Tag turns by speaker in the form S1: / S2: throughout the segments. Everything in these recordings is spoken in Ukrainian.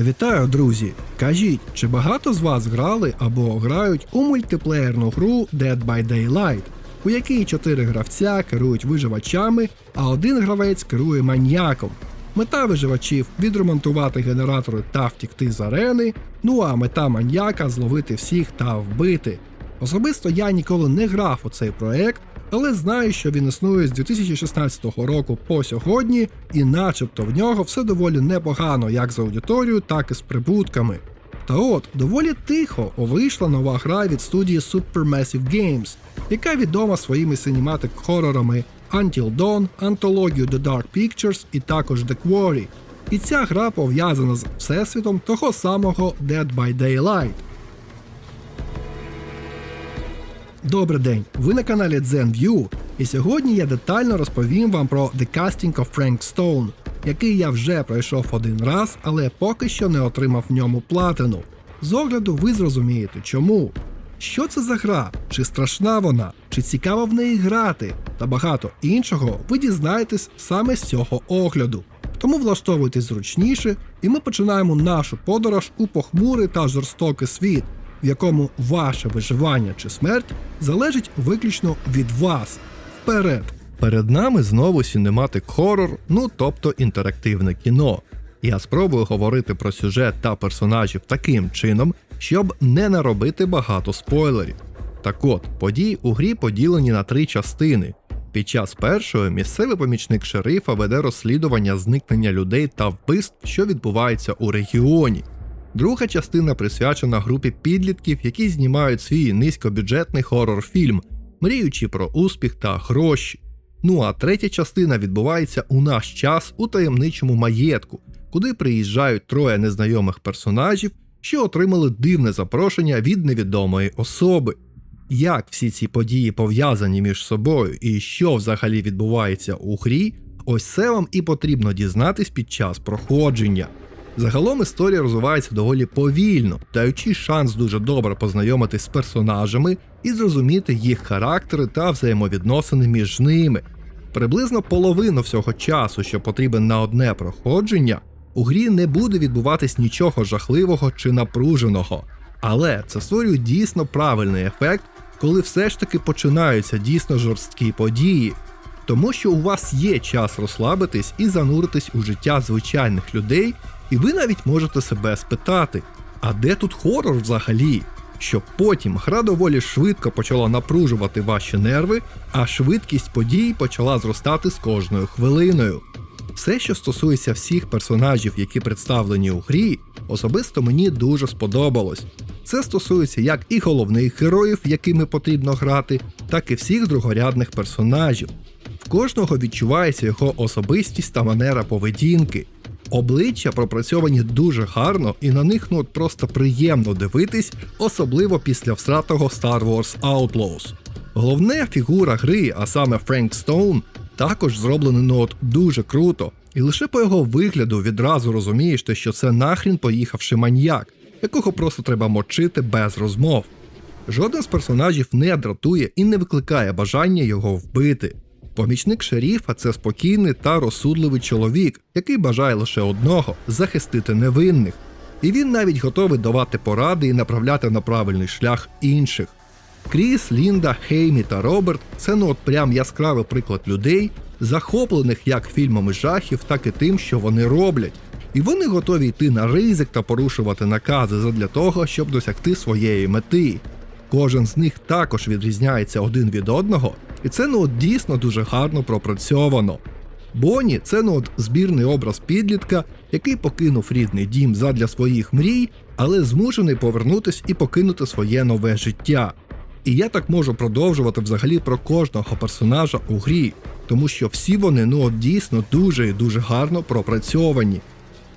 S1: Вітаю, друзі! Кажіть, чи багато з вас грали або грають у мультиплеєрну гру Dead by Daylight, у якій чотири гравця керують виживачами, а один гравець керує маньяком. Мета виживачів відремонтувати генератори та втікти з арени, ну а мета маньяка зловити всіх та вбити. Особисто я ніколи не грав у цей проект, але знаю, що він існує з 2016 року по сьогодні, і начебто в нього все доволі непогано як з аудиторією, так і з прибутками. Та от, доволі тихо вийшла нова гра від студії Supermassive Games, яка відома своїми cinematic хорорами Until Dawn, антологію The Dark Pictures і також The Quarry. І ця гра пов'язана з всесвітом того самого Dead by Daylight. Добрий день! Ви на каналі ZenView, і сьогодні я детально розповім вам про The Casting of Frank Stone, який я вже пройшов один раз, але поки що не отримав в ньому платину. З огляду ви зрозумієте чому. Що це за гра? Чи страшна вона, чи цікаво в неї грати, та багато іншого ви дізнаєтесь саме з цього огляду. Тому влаштовуйтесь зручніше, і ми починаємо нашу подорож у похмурий та жорстокий світ, в якому ваше виживання чи смерть залежить виключно від вас. Вперед! Перед нами знову сінематик хорор, ну тобто інтерактивне кіно. Я спробую говорити про сюжет та персонажів таким чином, щоб не наробити багато спойлерів. Так от, події у грі поділені на три частини. Під час першої місцевий помічник шерифа веде розслідування зникнення людей та вбивств, що відбуваються у регіоні. Друга частина присвячена групі підлітків, які знімають свій низькобюджетний хорор-фільм, мріючи про успіх та гроші. Ну а третя частина відбувається у наш час у таємничому маєтку, куди приїжджають троє незнайомих персонажів, що отримали дивне запрошення від невідомої особи. Як всі ці події пов'язані між собою і що взагалі відбувається у грі, ось це вам і потрібно дізнатись під час проходження. Загалом історія розвивається доволі повільно, даючи шанс дуже добре познайомитись з персонажами і зрозуміти їх характери та взаємовідносини між ними. Приблизно половину всього часу, що потрібен на одне проходження, у грі не буде відбуватись нічого жахливого чи напруженого. Але це створює дійсно правильний ефект, коли все ж таки починаються дійсно жорсткі події, тому що у вас є час розслабитись і зануритись у життя звичайних людей, і ви навіть можете себе спитати, а де тут хорор взагалі? Щоб потім гра доволі швидко почала напружувати ваші нерви, а швидкість подій почала зростати з кожною хвилиною. Все, що стосується всіх персонажів, які представлені у грі, особисто мені дуже сподобалось. Це стосується як і головних героїв, якими потрібно грати, так і всіх другорядних персонажів. В кожного відчувається його особистість та манера поведінки. Обличчя пропрацьовані дуже гарно, і на них ну от просто приємно дивитись, особливо після всратого Star Wars Outlaws. Головна фігура гри, а саме Френк Стоун, також зроблений ну от дуже круто, і лише по його вигляду відразу розумієш, те, що це нахрін поїхавши маньяк, якого просто треба мочити без розмов. Жоден з персонажів не дратує і не викликає бажання його вбити. Помічник шеріфа це спокійний та розсудливий чоловік, який бажає лише одного захистити невинних. І він навіть готовий давати поради і направляти на правильний шлях інших. Кріс, Лінда, Хеймі та Роберт це ну от прям яскравий приклад людей, захоплених як фільмами жахів, так і тим, що вони роблять. І вони готові йти на ризик та порушувати накази задля того, щоб досягти своєї мети. Кожен з них також відрізняється один від одного, і це ну от дійсно дуже гарно пропрацьовано. Бонні це ну от збірний образ підлітка, який покинув рідний дім задля своїх мрій, але змушений повернутись і покинути своє нове життя. І я так можу продовжувати взагалі про кожного персонажа у грі, тому що всі вони ну от дійсно дуже і дуже гарно пропрацьовані.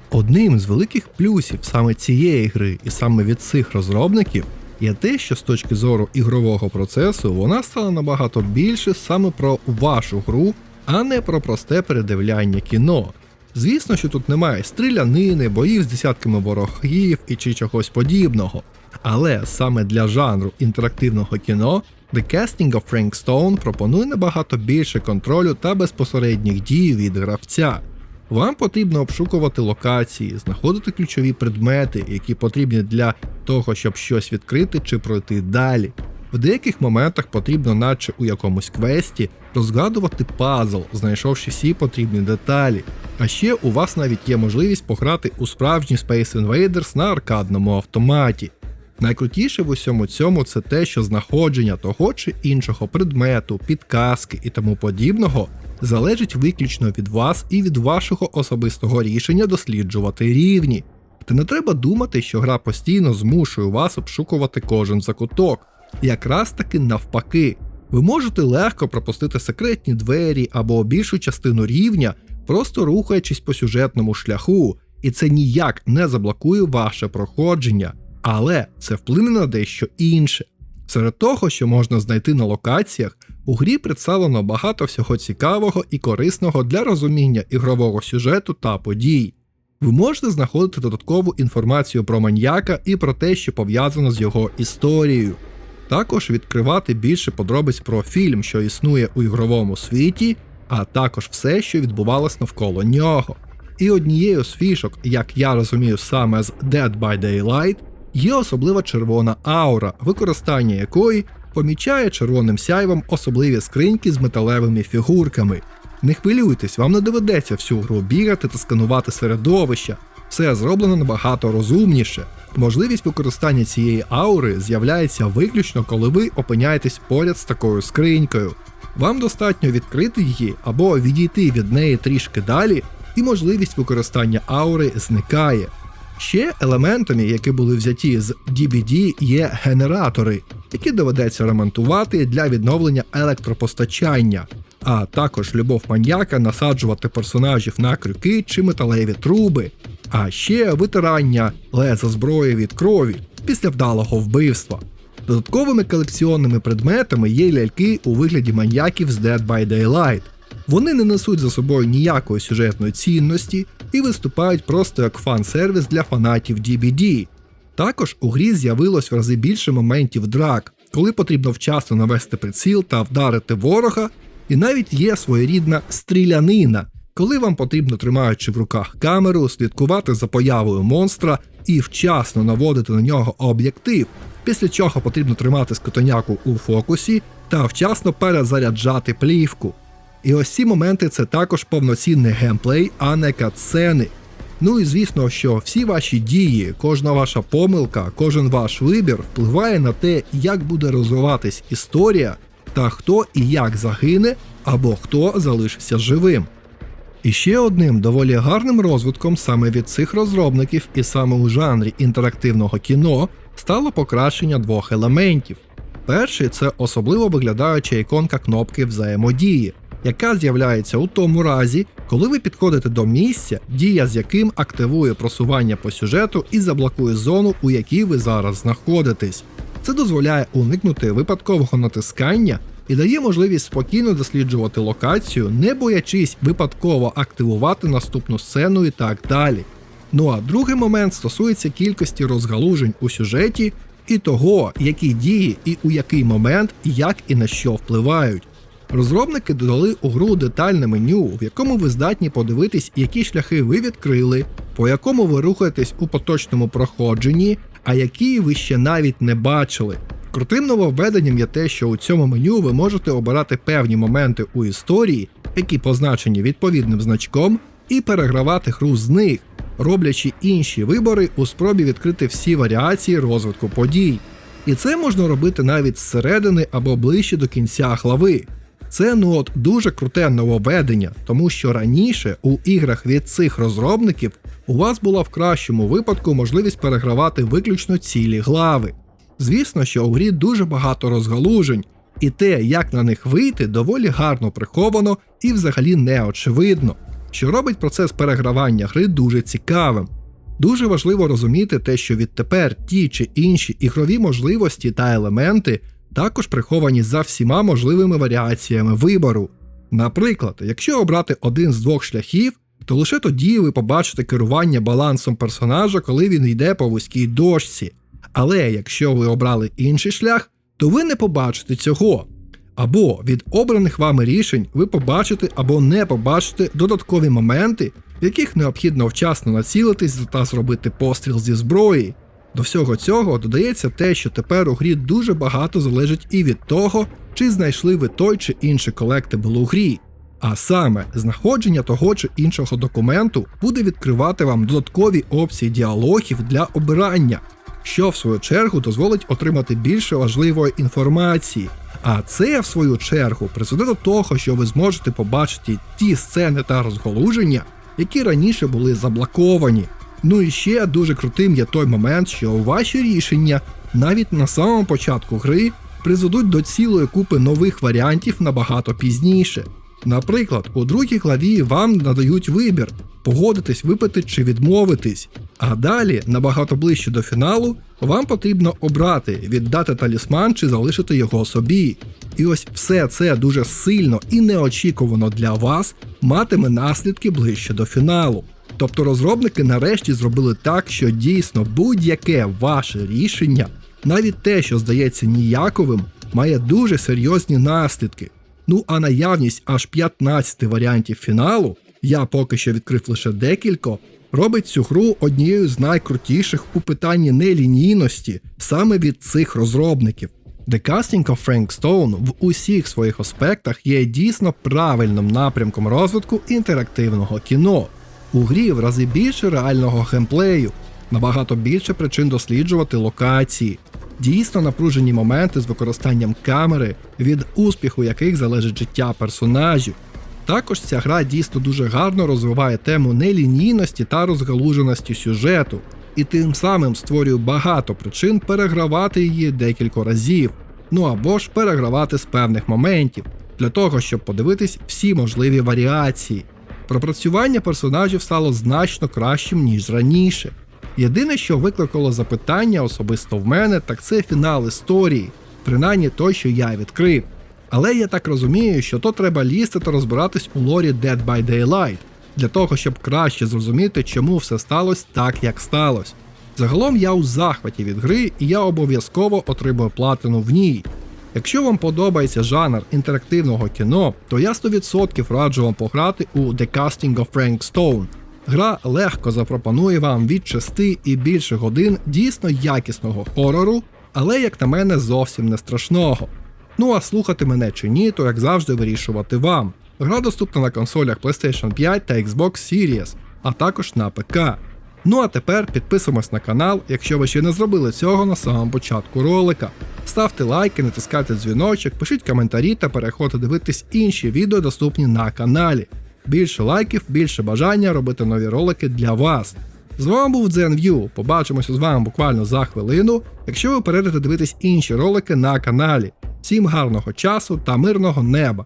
S1: Одним з великих плюсів саме цієї гри і саме від цих розробників є те, що з точки зору ігрового процесу вона стала набагато більше саме про вашу гру, а не про просте передивляння кіно. Звісно, що тут немає стрілянини, боїв з десятками ворогів і чи чогось подібного. Але саме для жанру інтерактивного кіно The Casting of Frank Stone пропонує набагато більше контролю та безпосередніх дій від гравця. Вам потрібно обшукувати локації, знаходити ключові предмети, які потрібні для того, щоб щось відкрити чи пройти далі. В деяких моментах потрібно, наче у якомусь квесті, розгадувати пазл, знайшовши всі потрібні деталі. А ще у вас навіть є можливість пограти у справжній Space Invaders на аркадному автоматі. Найкрутіше в усьому цьому це те, що знаходження того чи іншого предмету, підказки і тому подібного залежить виключно від вас і від вашого особистого рішення досліджувати рівні. Та не треба думати, що гра постійно змушує вас обшукувати кожен закуток. Якраз таки навпаки, ви можете легко пропустити секретні двері або більшу частину рівня, просто рухаючись по сюжетному шляху, і це ніяк не заблокує ваше проходження, але це вплине на дещо інше. Серед того, що можна знайти на локаціях, у грі представлено багато всього цікавого і корисного для розуміння ігрового сюжету та подій. Ви можете знаходити додаткову інформацію про маньяка і про те, що пов'язано з його історією. Також відкривати більше подробиць про фільм, що існує у ігровому світі, а також все, що відбувалось навколо нього. І однією з фішок, як я розумію, саме з Dead by Daylight, є особлива червона аура, використання якої помічає червоним сяйвом особливі скриньки з металевими фігурками. Не хвилюйтесь, вам не доведеться всю гру бігати та сканувати середовища. Все зроблено набагато розумніше. Можливість використання цієї аури з'являється виключно, коли ви опиняєтесь поряд з такою скринькою. Вам достатньо відкрити її або відійти від неї трішки далі, і можливість використання аури зникає. Ще елементами, які були взяті з DBD, є генератори, які доведеться ремонтувати для відновлення електропостачання, а також любов маньяка насаджувати персонажів на крюки чи металеві труби, а ще витирання леза зброї від крові після вдалого вбивства. Додатковими колекціонними предметами є ляльки у вигляді маньяків з Dead by Daylight. Вони не несуть за собою ніякої сюжетної цінності і виступають просто як фан-сервіс для фанатів DBD. Також у грі з'явилось в рази більше моментів драк, коли потрібно вчасно навести приціл та вдарити ворога, і навіть є своєрідна стрілянина, коли вам потрібно, тримаючи в руках камеру, слідкувати за появою монстра і вчасно наводити на нього об'єктив, після чого потрібно тримати скотоняку у фокусі та вчасно перезаряджати плівку. І ось ці моменти це також повноцінний геймплей, а не катсцени. Ну і звісно, що всі ваші дії, кожна ваша помилка, кожен ваш вибір впливає на те, як буде розвиватись історія та хто і як загине, або хто залишиться живим. І ще одним доволі гарним розвитком саме від цих розробників і саме у жанрі інтерактивного кіно стало покращення двох елементів. Перший це особливо виглядаюча іконка кнопки взаємодії, яка з'являється у тому разі, коли ви підходите до місця, дія з яким активує просування по сюжету і заблокує зону, у якій ви зараз знаходитесь. Це дозволяє уникнути випадкового натискання і дає можливість спокійно досліджувати локацію, не боячись випадково активувати наступну сцену і так далі. Ну а другий момент стосується кількості розгалужень у сюжеті і того, які дії і у який момент, як і на що впливають. Розробники додали у гру детальне меню, в якому ви здатні подивитись, які шляхи ви відкрили, по якому ви рухаєтесь у поточному проходженні, а які ви ще навіть не бачили. Крутим нововведенням є те, що у цьому меню ви можете обирати певні моменти у історії, які позначені відповідним значком, і перегравати гру з них, роблячи інші вибори у спробі відкрити всі варіації розвитку подій. І це можна робити навіть зсередини або ближче до кінця глави. Це ну от дуже круте нововведення, тому що раніше у іграх від цих розробників у вас була в кращому випадку можливість перегравати виключно цілі глави. Звісно, що у грі дуже багато розгалужень, і те, як на них вийти, доволі гарно приховано і взагалі не очевидно, що робить процес перегравання гри дуже цікавим. Дуже важливо розуміти те, що відтепер ті чи інші ігрові можливості та елементи також приховані за всіма можливими варіаціями вибору. Наприклад, якщо обрати один з двох шляхів, то лише тоді ви побачите керування балансом персонажа, коли він йде по вузькій дошці. Але якщо ви обрали інший шлях, то ви не побачите цього. Або від обраних вами рішень ви побачите або не побачите додаткові моменти, в яких необхідно вчасно націлитись та зробити постріл зі зброї. До всього цього додається те, що тепер у грі дуже багато залежить і від того, чи знайшли ви той чи інший колектибл у грі. А саме, знаходження того чи іншого документу буде відкривати вам додаткові опції діалогів для обирання, що в свою чергу дозволить отримати більше важливої інформації. А це, в свою чергу, призведе до того, що ви зможете побачити ті сцени та розголуження, які раніше були заблоковані. Ну і ще дуже крутим є той момент, що ваші рішення навіть на самому початку гри призведуть до цілої купи нових варіантів набагато пізніше. Наприклад, у другій главі вам надають вибір погодитись, випити чи відмовитись. А далі, набагато ближче до фіналу, вам потрібно обрати віддати талісман чи залишити його собі. І ось все це дуже сильно і неочікувано для вас матиме наслідки ближче до фіналу. Тобто розробники нарешті зробили так, що дійсно будь-яке ваше рішення, навіть те, що здається ніяковим, має дуже серйозні наслідки. Ну а наявність аж 15 варіантів фіналу, я поки що відкрив лише декілько, робить цю гру однією з найкрутіших у питанні нелінійності саме від цих розробників. The Casting of Frank Stone в усіх своїх аспектах є дійсно правильним напрямком розвитку інтерактивного кіно. У грі в рази більше реального геймплею, набагато більше причин досліджувати локації, дійсно напружені моменти з використанням камери, від успіху яких залежить життя персонажів. Також ця гра дійсно дуже гарно розвиває тему нелінійності та розгалуженості сюжету, і тим самим створює багато причин перегравати її декілька разів, ну або ж перегравати з певних моментів, для того, щоб подивитись всі можливі варіації. Пропрацювання персонажів стало значно кращим, ніж раніше. Єдине, що викликало запитання особисто в мене, так це фінал історії, принаймні той, що я відкрив. Але я так розумію, що то треба лізти та розбиратись у лорі Dead by Daylight, для того, щоб краще зрозуміти, чому все сталося так, як сталося. Загалом я у захваті від гри, і я обов'язково отримую платину в ній. Якщо вам подобається жанр інтерактивного кіно, то я 100% раджу вам пограти у The Casting of Frank Stone. Гра легко запропонує вам від 6 і більше годин дійсно якісного хорору, але, як на мене, зовсім не страшного. Ну а слухати мене чи ні, то як завжди вирішувати вам. Гра доступна на консолях PlayStation 5 та Xbox Series, а також на ПК. Ну а тепер підписуємось на канал, якщо ви ще не зробили цього на самому початку ролика. Ставте лайки, натискайте дзвіночок, пишіть коментарі та переходьте дивитись інші відео, доступні на каналі. Більше лайків, більше бажання робити нові ролики для вас. З вами був DzenView. Побачимося з вами буквально за хвилину, якщо ви перейдете дивитись інші ролики на каналі. Всім гарного часу та мирного неба!